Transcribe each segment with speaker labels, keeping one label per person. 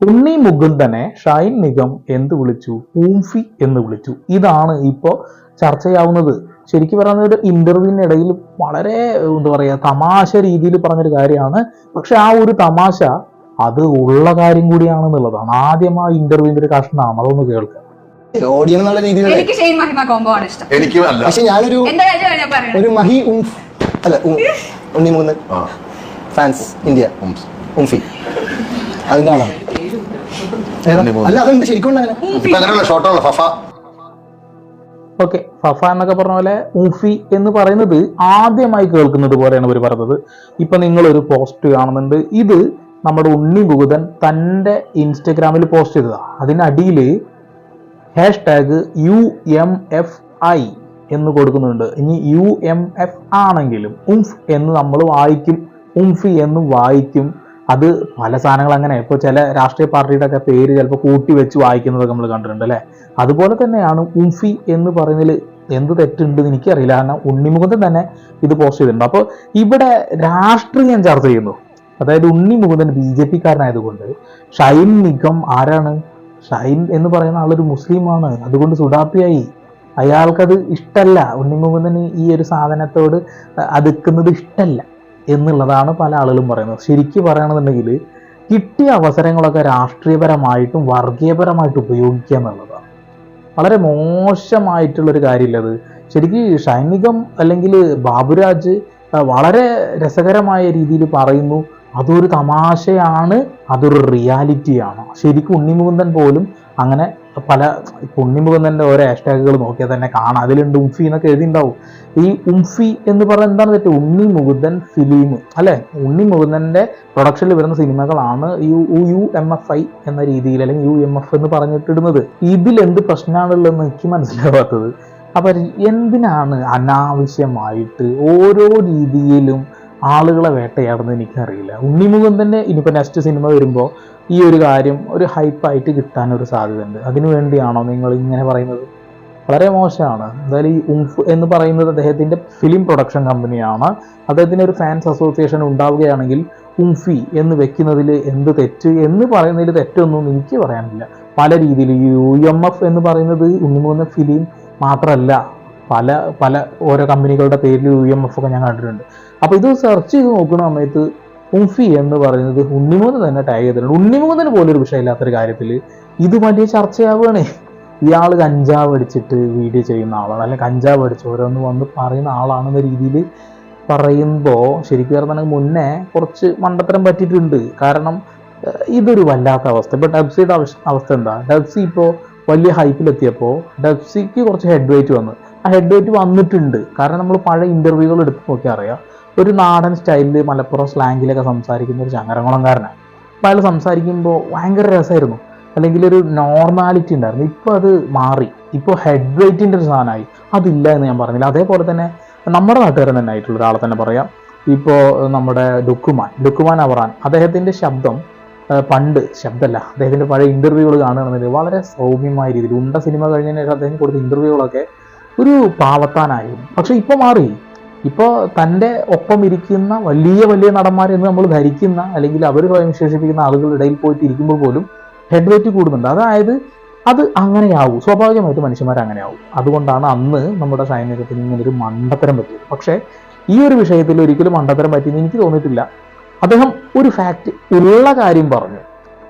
Speaker 1: ഉണ്ണി മുകുന്ദനെ ഷൈൻ നിഗം എന്ത് വിളിച്ചു? ഊംഫി എന്ന് വിളിച്ചു. ഇതാണ് ഇപ്പോൾ ചർച്ചയാവുന്നത്. ശരിക്കും പറയുന്ന ഒരു ഇന്റർവ്യൂവിനിടയിൽ വളരെ എന്താ പറയുക തമാശ രീതിയിൽ പറഞ്ഞൊരു കാര്യമാണ്. പക്ഷെ ആ ഒരു തമാശ അത് ഉള്ള കാര്യം കൂടിയാണെന്നുള്ളതാണ്. ആദ്യം ആ ഇന്റർവ്യൂവിന്റെ ഒരു കഷ്ണമാണ് അതൊന്ന്
Speaker 2: കേൾക്കുക എന്നുള്ള രീതിയിൽ
Speaker 3: എനിക്ക് ഷെയ്ൻ മഹിമ കോംബോ ആണ് ഇഷ്ടം.
Speaker 4: എനിക്ക് അല്ല.
Speaker 2: പക്ഷെ ഞാനൊരു
Speaker 3: എന്താ കാര്യം ഞാൻ പറയണത്
Speaker 2: ഒരു മഹി ഉംഫ് അല്ല ഉം, ഉണ്ണി മൂന്ന്
Speaker 4: ആ,
Speaker 2: ഫാൻസ് ഇന്ത്യ. ഉംഫി. അതിന്റെ ആളാണ്. അല്ല അതുണ്ട് ശരിക്കും ഉണ്ട് അങ്ങനെ
Speaker 4: അങ്ങനെയുള്ള ഷോട്ടുള്ള ഫഫ.
Speaker 1: ഓക്കെ ഫഫ എന്നൊക്കെ പറഞ്ഞ പോലെ ഊഫി എന്ന് പറയുന്നത് ആദ്യമായി കേൾക്കുന്നത് പോലെയാണ് ഇവർ പറഞ്ഞത്. ഇപ്പൊ നിങ്ങളൊരു പോസ്റ്റ് കാണുന്നുണ്ട്. ഇത് നമ്മുടെ ഉണ്ണി ഭൂതൻ തന്റെ ഇൻസ്റ്റഗ്രാമിൽ പോസ്റ്റ് ചെയ്തതാ. അതിനടിയിൽ hashtag U M F I എന്ന് കൊടുക്കുന്നുണ്ട്. ഇനി യു എം എഫ് ആണെങ്കിലും ഉംഫ് എന്ന് നമ്മൾ വായിക്കും ഉംഫി എന്ന് വായിക്കും. അത് പല സാധനങ്ങൾ അങ്ങനെ ഇപ്പോൾ ചില രാഷ്ട്രീയ പാർട്ടിയുടെ ഒക്കെ പേര് ചിലപ്പോൾ കൂട്ടി വെച്ച് വായിക്കുന്നതൊക്കെ നമ്മൾ കണ്ടിട്ടുണ്ട് അല്ലേ അതുപോലെ തന്നെയാണ് ഉംഫി എന്ന് പറയുന്നതിൽ എന്ത് തെറ്റുണ്ട് എനിക്കറിയില്ല കാരണം ഉണ്ണിമുകുന്ദൻ തന്നെ ഇത് പോസ്റ്റ് ചെയ്തിട്ടുണ്ട് അപ്പോൾ ഇവിടെ രാഷ്ട്രീയം ചർച്ച ചെയ്യുന്നു അതായത് ഉണ്ണി മുകുന്ദൻ ബി ജെ പിക്കാരനായതുകൊണ്ട് ഷൈൻ നിഗം ആരാണ് ഷൈൻ എന്ന് പറയുന്ന ആളൊരു മുസ്ലിമാണ് അതുകൊണ്ട് സുഡാപ്പിയായി അയാൾക്കത് ഇഷ്ടമല്ല ഉണ്ണി മുകുന്ദന് ഈ ഒരു സാധനത്തോട് അതുക്കുന്നത് ഇഷ്ടല്ല എന്നുള്ളതാണ് പല ആളുകളും പറയുന്നത്. ശരിക്കും പറയുകയാണെന്നുണ്ടെങ്കിൽ കിട്ടിയ അവസരങ്ങളൊക്കെ രാഷ്ട്രീയപരമായിട്ടും വർഗീയപരമായിട്ടും ഉപയോഗിക്കുക എന്നുള്ളതാണ്. വളരെ മോശമായിട്ടുള്ളൊരു കാര്യമില്ലത്. ശരിക്കും ഷൈനികം അല്ലെങ്കിൽ ബാബുരാജ് വളരെ രസകരമായ രീതിയിൽ പറയുന്നു അതൊരു തമാശയാണ് അതൊരു റിയാലിറ്റിയാണ്. ശരിക്കും ഉണ്ണിമുകുന്ദൻ പോലും അങ്ങനെ പല തന്നെ ഓരോ ഹാഷ്ടാഗുകൾ നോക്കിയാൽ തന്നെ കാണാം. അതിലുണ്ട് ഉംഫി എന്നൊക്കെ എഴുതിണ്ടാവും ഈ ഉംഫി എന്ന് പറഞ്ഞാൽ എന്താണ് തെറ്റ്? ഉണ്ണി മുകുന്ദൻ ഫിലിം അല്ലെ? ഉണ്ണി മുകുന്ദന്റെ പ്രൊഡക്ഷനിൽ വരുന്ന സിനിമകളാണ് U U M F I എന്ന രീതിയിൽ അല്ലെങ്കിൽ യു എം എഫ് എന്ന് പറഞ്ഞിട്ടിടുന്നത്. ഇതിൽ എന്ത് പ്രശ്നമാണുള്ളതെന്ന് എനിക്ക് മനസ്സിലാവാത്തത്. അപ്പൊ എന്തിനാണ് അനാവശ്യമായിട്ട് ഓരോ രീതിയിലും ആളുകളെ വേട്ടയാടുന്നത് എനിക്കറിയില്ല. ഉണ്ണിമുകുന്ദന്റെ ഇനിയിപ്പോൾ നെക്സ്റ്റ് സിനിമ വരുമ്പോൾ ഈ ഒരു കാര്യം ഒരു ഹൈപ്പായിട്ട് കിട്ടാനൊരു സാധ്യതയുണ്ട്. അതിനു വേണ്ടിയാണോ നിങ്ങൾ ഇങ്ങനെ പറയുന്നത്? വളരെ മോശമാണ്. എന്തായാലും ഈ ഉംഫ് എന്ന് പറയുന്നത് അദ്ദേഹത്തിന്റെ ഫിലിം പ്രൊഡക്ഷൻ കമ്പനിയാണ് അദ്ദേഹത്തിന് ഒരു ഫാൻസ് അസോസിയേഷൻ ഉണ്ടാവുകയാണെങ്കിൽ ഉംഫി എന്ന് വെക്കുന്നതിൽ എന്ത് തെറ്റ് എന്ന് പറയുന്നതിൽ തെറ്റൊന്നും എനിക്ക് പറയാനില്ല. പല രീതിയിൽ യു എം എഫ് എന്ന് പറയുന്നത് ഉണ്ണിമുകുന്ന ഫിലിം മാത്രമല്ല. പല പല ഓരോ കമ്പനികളുടെ പേരിൽ യു എം എഫ് ഒക്കെ ഞാൻ കണ്ടിട്ടുണ്ട്. അപ്പോൾ ഇത് സെർച്ച് ചെയ്ത് നോക്കുന്ന സമയത്ത് ഉംഫി എന്ന് പറയുന്നത് ഉണ്ണിമൂന്ന് തന്നെ ടാഗ് ചെയ്തിട്ടുണ്ട്. ഉണ്ണിമൂന്നിന് പോലൊരു വിഷയമില്ലാത്തൊരു കാര്യത്തിൽ ഇത് വലിയ ചർച്ചയാവുകയാണ്. ഇയാൾ കഞ്ചാവ് അടിച്ചിട്ട് വീഡിയോ ചെയ്യുന്ന ആളാണ്. അല്ലെങ്കിൽ കഞ്ചാവ് അടിച്ച് ഓരോന്ന് വന്ന് പറയുന്ന ആളാണെന്ന രീതിയിൽ പറയുമ്പോൾ ശരിക്കും പറഞ്ഞാൽ മുന്നേ കുറച്ച് മണ്ടത്തരം പറ്റിയിട്ടുണ്ട്. കാരണം ഇതൊരു വല്ലാത്ത അവസ്ഥ. ഇപ്പോൾ ഡബ്സിയുടെ അവസ്ഥ എന്താ? ഡബ്സി ഇപ്പോൾ വലിയ ഹൈപ്പിലെത്തിയപ്പോൾ ഡബ്സിക്ക് കുറച്ച് ഹെഡ് വെയിറ്റ് വന്നു. ഹെഡ് വെയിറ്റ് വന്നിട്ടുണ്ട്. കാരണം നമ്മൾ പഴയ ഇന്റർവ്യൂകൾ എടുത്ത് നോക്കിയാൽ അറിയാം. ഒരു നാടൻ സ്റ്റൈലിൽ മലപ്പുറം സ്ലാങ്ങിലൊക്കെ സംസാരിക്കുന്ന ഒരു ചങ്ങരകുളംകാരനാണ് അപ്പോൾ അയാൾ സംസാരിക്കുമ്പോൾ ഭയങ്കര രസമായിരുന്നു അല്ലെങ്കിൽ ഒരു നോർമാലിറ്റി ഉണ്ടായിരുന്നു. ഇപ്പോൾ അത് മാറി. ഇപ്പോൾ ഹെഡ് വെയിറ്റിന്റെ ഒരു സാധനമായി. അതില്ല എന്ന് ഞാൻ പറഞ്ഞില്ല. അതേപോലെ തന്നെ നമ്മുടെ നാട്ടുകാരൻ തന്നെ ആയിട്ടുള്ള ഒരാളെ തന്നെ പറയാം. ഇപ്പോൾ നമ്മുടെ ഡുക്കുമാൻ ഡുക്കുമാൻ അവറാൻ. അദ്ദേഹത്തിന്റെ ശബ്ദം പണ്ട് ശബ്ദമല്ല അദ്ദേഹത്തിന്റെ പഴയ ഇന്റർവ്യൂകൾ കാണുകയാണെന്നുണ്ടെങ്കിൽ വളരെ സൗമ്യമായ രീതിയിൽ. ഉണ്ട സിനിമ കഴിഞ്ഞതിന് ശേഷം അദ്ദേഹം കൊടുത്ത ഇന്റർവ്യൂകളൊക്കെ ഒരു പാവത്താനായിരുന്നു. പക്ഷെ ഇപ്പൊ മാറി. ഇപ്പോൾ തന്റെ ഒപ്പം ഇരിക്കുന്ന വലിയ വലിയ നടന്മാരെന്ന് നമ്മൾ ധരിക്കുന്ന അല്ലെങ്കിൽ അവർ സ്വയം വിശേഷിപ്പിക്കുന്ന ആളുകളുടെ ഇടയിൽ പോയിട്ട് ഇരിക്കുമ്പോൾ പോലും ഹെഡ് വെയിറ്റ് കൂടുന്നുണ്ട്. അതായത് അത് അങ്ങനെയാവും. സ്വാഭാവികമായിട്ട് മനുഷ്യന്മാർ അങ്ങനെയാവും. അതുകൊണ്ടാണ് അന്ന് നമ്മുടെ സൈനികത്തിന് ഇങ്ങനൊരു മണ്ടത്തരം പറ്റിയത്. പക്ഷേ ഈ ഒരു വിഷയത്തിൽ ഒരിക്കലും മണ്ടത്തരം പറ്റിയെന്ന് എനിക്ക് തോന്നിയിട്ടില്ല. അദ്ദേഹം ഒരു ഫാക്റ്റ് ഉള്ള കാര്യം പറഞ്ഞു.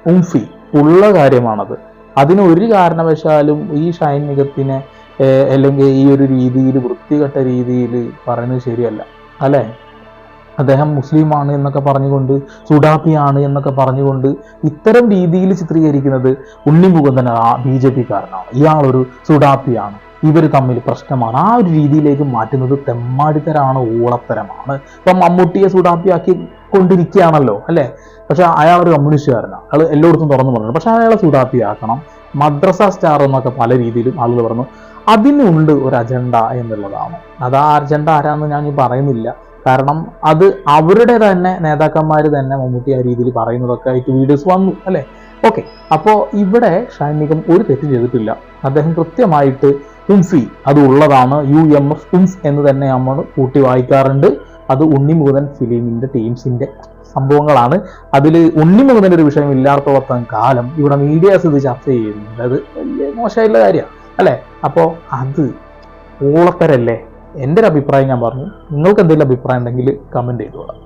Speaker 1: ഉംഫി ഉള്ള കാര്യമാണത്. അതിന് ഒരു കാരണവശാലും ഈ സൈനികത്തിനെ അല്ലെങ്കിൽ ഈ ഒരു രീതിയിൽ വൃത്തികെട്ട രീതിയിൽ പറയുന്നത് ശരിയല്ല. അല്ലേ? അദ്ദേഹം മുസ്ലിമാണ് എന്നൊക്കെ പറഞ്ഞുകൊണ്ട് സുഡാപ്പിയാണ് എന്നൊക്കെ പറഞ്ഞുകൊണ്ട് ഇത്തരം രീതിയിൽ ചിത്രീകരിക്കുന്നത് ഉണ്ണി മുകുന്ദൻ ബി ജെ പിക്കാരനാണ്. ഇയാളൊരു സുഡാപ്പിയാണ്. ഇവർ തമ്മിൽ പ്രശ്നമാണ്. ആ ഒരു രീതിയിലേക്ക് മാറ്റുന്നത് തെമ്മാടിത്തരാണ് ഓളത്തരമാണ് ഇപ്പം മമ്മൂട്ടിയെ സുഡാപ്പിയാക്കി കൊണ്ടിരിക്കുകയാണല്ലോ അല്ലേ? പക്ഷെ അയാൾ ഒരു കമ്മ്യൂണിസ്റ്റുകാരനാണ്. അയാൾ എല്ലായിടത്തും തുറന്നു പറഞ്ഞു പക്ഷെ അയാളെ സുഡാപ്പിയാക്കണം. മദ്രസ സ്റ്റാർ എന്നൊക്കെ പല രീതിയിലും ആളുകൾ പറഞ്ഞു അതിനുണ്ട് ഒരു അജണ്ട എന്നുള്ളതാണ്. അത് ആ അജണ്ട ആരാന്ന് ഞാൻ ഈ പറയുന്നില്ല. കാരണം അത് അവരുടെ തന്നെ നേതാക്കന്മാർ തന്നെ മമ്മൂട്ടി ആ രീതിയിൽ പറയുന്നതൊക്കെ ആയിട്ട് വീഡിയോസ് വന്നു അല്ലേ? ഓക്കെ അപ്പോൾ ഇവിടെ ഷൈനികം ഒരു തെറ്റ് ചെയ്തിട്ടില്ല. അദ്ദേഹം കൃത്യമായിട്ട് ഉംഫി അത് ഉള്ളതാണ് യു എം എഫ് ഉംഫ് എന്ന് തന്നെ നമ്മൾ കൂട്ടി വായിക്കാറുണ്ട്. അത് ഉണ്ണിമുകുതൻ ഫിലിമിന്റെ ടീംസിന്റെ സംഭവങ്ങളാണ്. അതിൽ ഉണ്ണിമുകുതന്റെ ഒരു വിഷയം ഇല്ലാത്തോടത്തോളം കാലം ഇവിടെ മീഡിയാസ് ഇത് ചർച്ച ചെയ്യുന്നുണ്ട് അത് വലിയ മോശമായിട്ടുള്ള കാര്യമാണ്. അല്ലേ? അപ്പോൾ അത് ഓളത്തരല്ലേ എന്റെ ഒരു അഭിപ്രായം ഞാൻ പറഞ്ഞു. നിങ്ങൾക്ക് എന്തെങ്കിലും അഭിപ്രായം ഉണ്ടെങ്കിൽ കമന്റ് ചെയ്തോളാം.